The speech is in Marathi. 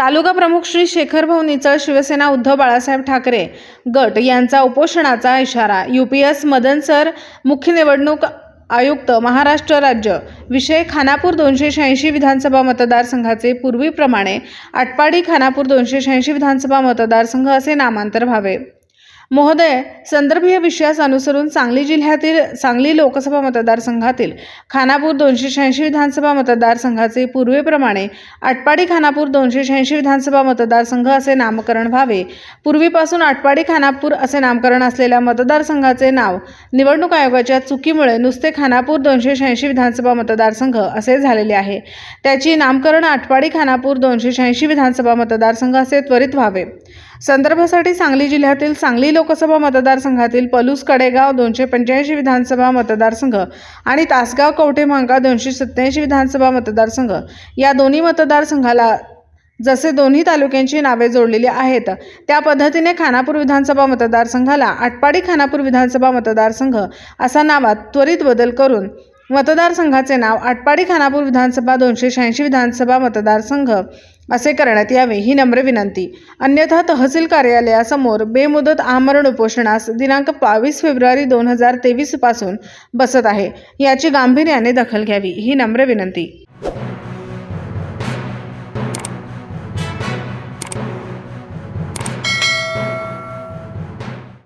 तालुका प्रमुख श्री शेखरभाऊ निचळ शिवसेना उद्धव बाळासाहेब ठाकरे गट यांचा उपोषणाचा इशारा. U P S Madan sir मुख्य निवडणूक आयुक्त महाराष्ट्र राज्य. विषय खानापूर दोनशे शहाऐंशी विधानसभा मतदारसंघाचे पूर्वीप्रमाणे आटपाडी खानापूर दोनशे शहाऐंशी विधानसभा मतदारसंघ असे नामांतर व्हावे. महोदय संदर्भीय विषयास अनुसरून सांगली जिल्ह्यातील सांगली लोकसभा मतदारसंघातील खानापूर दोनशे शहाऐंशी विधानसभा मतदारसंघाचे पूर्वीप्रमाणे आटपाडी खानापूर दोनशे शहाऐंशी विधानसभा मतदारसंघ असे नामकरण व्हावे. पूर्वीपासून आटपाडी खानापूर असे नामकरण असलेल्या मतदारसंघाचे नाव निवडणूक आयोगाच्या चुकीमुळे नुसते खानापूर दोनशे शहाऐंशी विधानसभा मतदारसंघ असे झालेले आहे. त्याची नामकरण आटपाडी खानापूर दोनशे शहाऐंशी विधानसभा मतदारसंघ असे त्वरित व्हावे. संदर्भासाठी सांगली जिल्ह्यातील सांगली लोकसभा मतदारसंघातील पलूस कडेगाव दोनशे पंच्याऐंशी विधानसभा मतदारसंघ आणि तासगाव कवठे महांकाळ दोनशे सत्त्याऐंशी विधानसभा मतदारसंघ या दोन्ही मतदारसंघाला जसे दोन्ही तालुक्यांची नावे जोडलेली आहेत त्या पद्धतीने खानापूर विधानसभा मतदारसंघाला आटपाडी खानापूर विधानसभा मतदारसंघ असा नावात त्वरित बदल करून मतदारसंघाचे नाव आटपाडी खानापूर विधानसभा दोनशे शहाऐंशी विधानसभा मतदारसंघ असे करण्यात यावे ही नम्र विनंती. अन्यथा तहसील कार्यालयासमोर बेमुदत आमरण उपोषणास दिनांक बावीस फेब्रुवारी दोन हजार तेवीसपासून बसत आहे. याची गांभीर्याने दखल घ्यावी ही नम्र विनंती.